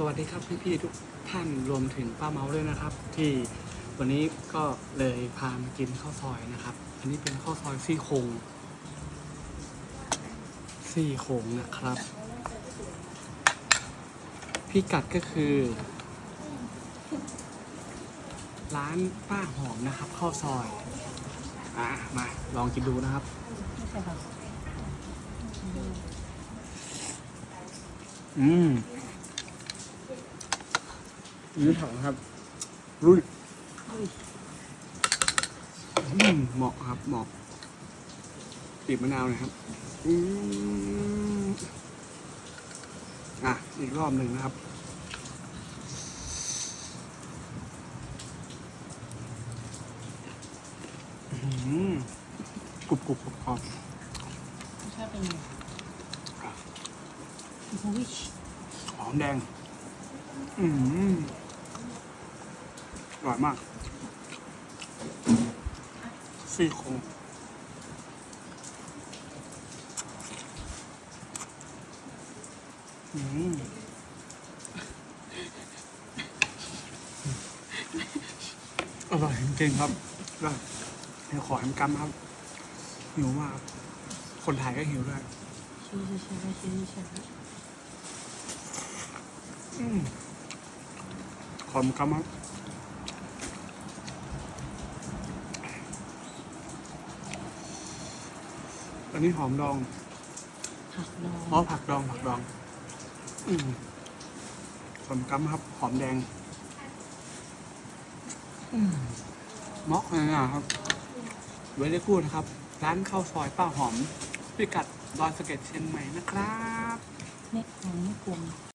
สวัสดีครับพี่ๆทุกท่านรวมถึงป้าเมาด้วยนะครับ ที่วันนี้ก็เลยพามากินข้าวซอยนะครับ อันนี้เป็นข้าวซอยซี่โครงซี่โครงนะครับพิกัดก็คือ ร้านป้าหอมนะครับข้าวซอยอะมาลองกินดูนะครับไม่ ใช่ค่ะอืมนี่ถังครับรุยอืมเหมาะครับเหมาะบีบมะนาวหน่อยครับอืมอะ อีกรอบหนึ่งนะครับ อืมกรุบกรุบกรอบกรอบรสชาติเป็นไงอุ้ยหอมแดง อืม อร่อยมาก ซี่โครงอืมอร่อยจริงๆครับได้เดี๋ยวขอแฮมกัมครับ หิวมาก คนไทยก็หิวด้วยชิชิชิชิชิอืมขอบคุณครับครับ อันนี้หอมดองผักดองอ๋อผักดองผักดอง อืมขอบคุณครับครับ หอมแดงอืมเหมาะเลยนะครับเวลกูนะครับ ร้านข้าวซอยป้าหอมพิกัดดอยสะเก็ดเชียงใหม่นะครับไม่ของไม่กลม